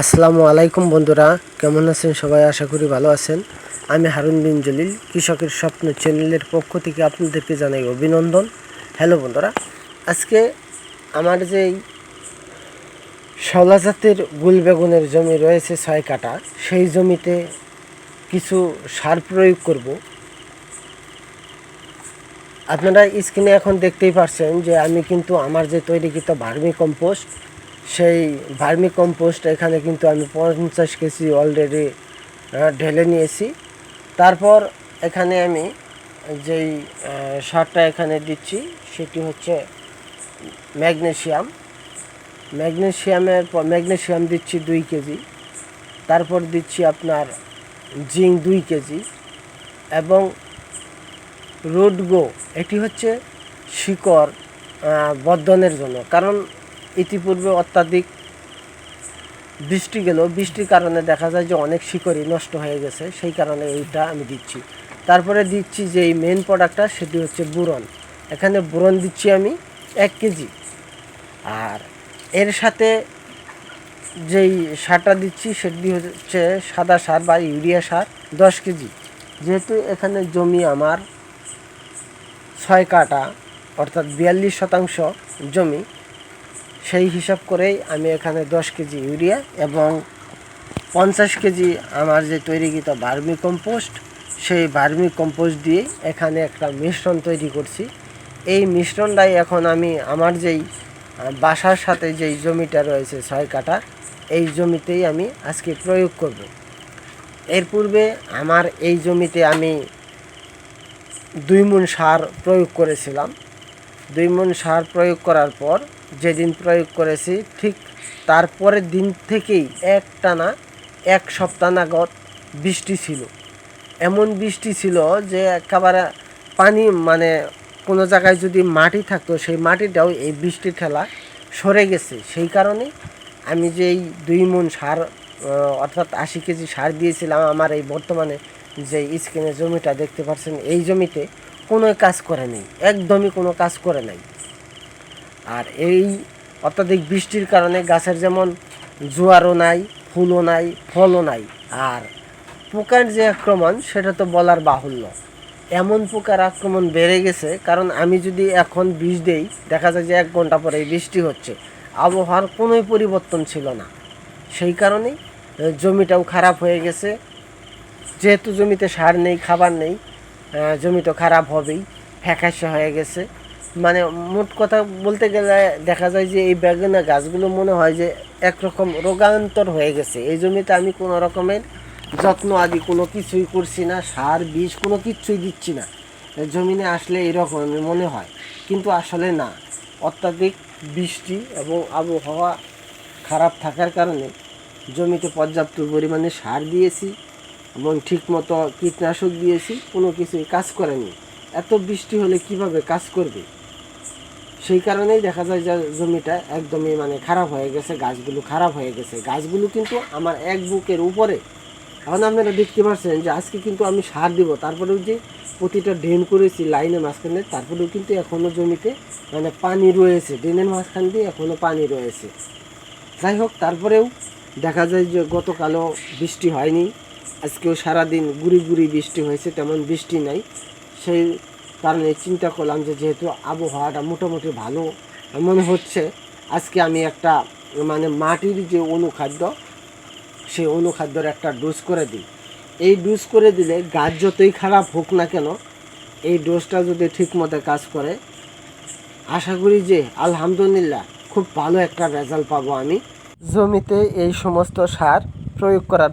আসসালামু আলাইকুম বন্ধুরা, কেমন আছেন সবাই? আশা করি ভালো আছেন। আমি হারুন বিন জলিল, কৃষকের স্বপ্ন চ্যানেলের পক্ষ থেকে আপনাদেরকে জানাই অভিনন্দন। হ্যালো বন্ধুরা, আজকে আমার যে শাওলা জাতের গুল বেগুনের জমি রয়েছে ছয় কাটা সেই জমিতে কিছু সার প্রয়োগ করব। আপনারা স্ক্রিনে এখন দেখতেই পারছেন যে আমি কিন্তু আমার যে তৈরিকৃত ভার্মি কম্পোস্ট সেই ভার্মি কম্পোস্ট এখানে কিন্তু আমি পঞ্চাশ কেজি অলরেডি ঢেলে নিয়েছি। তারপর এখানে আমি যেই সারটা এখানে দিচ্ছি, সেটি হচ্ছে ম্যাগনেশিয়াম। ম্যাগনেশিয়ামের পর ম্যাগনেশিয়াম দিচ্ছি দুই কেজি। তারপর দিচ্ছি আপনার জিঙ্ক দুই কেজি। এবং রুটগো এটি হচ্ছে শিকড় বর্ধনের জন্য। কারণ ইতিপূর্বে অত্যাধিক বৃষ্টি গেল। বৃষ্টির কারণে দেখা যায় যে অনেক শিকড়ই নষ্ট হয়ে গেছে। সেই কারণে এইটা আমি দিচ্ছি। তারপরে দিচ্ছি যে এই মেন প্রোডাক্টটা সেটি হচ্ছে বুরন। এখানে বুরন দিচ্ছি আমি এক কেজি। আর এর সাথে যেই সারটা দিচ্ছি, সেটি হচ্ছে সাদা সার বা ইউরিয়া সার দশ কেজি। যেহেতু এখানে জমি আমার ছয় কাটা অর্থাৎ বিয়াল্লিশ শতাংশ জমি সেই হিসাব করেই আমি এখানে দশ কেজি ইউরিয়া এবং পঞ্চাশ কেজি আমার যে তৈরিকৃত ভার্মি কম্পোস্ট, সেই ভার্মি কম্পোস্ট দিয়ে এখানে একটা মিশ্রণ তৈরি করছি। এই মিশ্রণটাই এখন আমি আমার যেই বাসার সাথে যেই জমিটা রয়েছে ছয় কাটা এই জমিতেই আমি আজকে প্রয়োগ করব। এর পূর্বে আমার এই জমিতে আমি দুই মন সার প্রয়োগ করেছিলাম। দুই মন সার প্রয়োগ করার পর যেদিন প্রয়োগ করেছি, ঠিক তারপরের দিন থেকেই এক টানা এক সপ্তাহ নাগত বৃষ্টি ছিল। এমন বৃষ্টি ছিল যে একেবারে পানি মানে কোনো জায়গায় যদি মাটি থাকতো, সেই মাটিটাও এই বৃষ্টির ঠেলা সরে গেছে। সেই কারণে আমি যে এই দুই মন সার অর্থাৎ আশি কেজি সার দিয়েছিলাম আমার এই বর্তমানে যে স্ক্রিনে জমিটা, দেখতে পাচ্ছেন, এই জমিতে কোনো কাজ করে নেই, একদমই কোনো কাজ করে নাই। আর এই অত্যাধিক বৃষ্টির কারণে গাছের যেমন জোয়ারও নাই ফুলও নাই ফলও নাই আর পোকার যে আক্রমণ সেটা তো বলার বাহুল্য। এমন পোকার আক্রমণ বেড়ে গেছে কারণ আমি যদি এখন বীজ দেই দেখা যায় যে এক ঘণ্টা পরে বৃষ্টি হচ্ছে। আবহাওয়ার কোনোই পরিবর্তন ছিল না। সেই কারণেই আহ, জমিটাও খারাপ হয়ে গেছে। যেহেতু জমিতে সার নেই খাবার নেই জমি তো খারাপ হবেই ফ্যাকাশে হয়ে গেছে। মানে মোট কথা বলতে গেলে দেখা যায় যে এই বেগুনা গাছগুলো মনে হয় যে একরকম রোগান্তর হয়ে গেছে। এই জমিতে আমি কোনো রকমের যত্ন আদি কোনো কিছুই করছি না, সার, বীজ কোনো কিছুই দিচ্ছি না। জমিনে আসলে এরকম মনে হয়। কিন্তু আসলে না। অত্যাধিক বৃষ্টি এবং আবহাওয়া খারাপ থাকার কারণে জমিতে পর্যাপ্ত পরিমাণে সার দিয়েছি এবং ঠিকমতো কীটনাশক দিয়েছি, কোনো কিছুই কাজ করেনি। এত বৃষ্টি হলে কীভাবে কাজ করবে? সেই কারণেই দেখা যায় যে জমিটা একদমই মানে খারাপ হয়ে গেছে, গাছগুলো খারাপ হয়ে গেছে। গাছগুলো কিন্তু আমার এক বুকের উপরে। এখন আপনারা দেখতে পাচ্ছেন যে আজকে কিন্তু আমি সার দিব, তারপরেও যে প্রতিটা ড্রেন করেছি লাইনের মাঝখানে, তারপরেও কিন্তু এখনও জমিতে মানে পানি রয়েছে। ড্রেনের মাঝখান দিয়ে এখনও পানি রয়েছে। যাই হোক, তারপরেও দেখা যায় যে গতকালও বৃষ্টি হয়নি। আজকেও সারাদিন গুড়ি গুড়ি বৃষ্টি হয়েছে, তেমন বৃষ্টি নাই। সেই কারণে চিন্তা করলাম যে যেহেতু আবহাওয়াটা মোটামুটি ভালো মনে হচ্ছে, আজকে আমি একটা মানে মাটির যে অনুখাদ্য, সেই অনুখাদ্যর একটা ডোজ করে দিই। এই ডোজ করে দিলে গাছ যতই খারাপ হোক না কেন, এই ডোজটা যদি ঠিক মতো কাজ করে, আশা করি যে আলহামদুলিল্লাহ খুব ভালো একটা রেজাল্ট পাবো আমি। জমিতে এই সমস্ত সার প্রয়োগ করার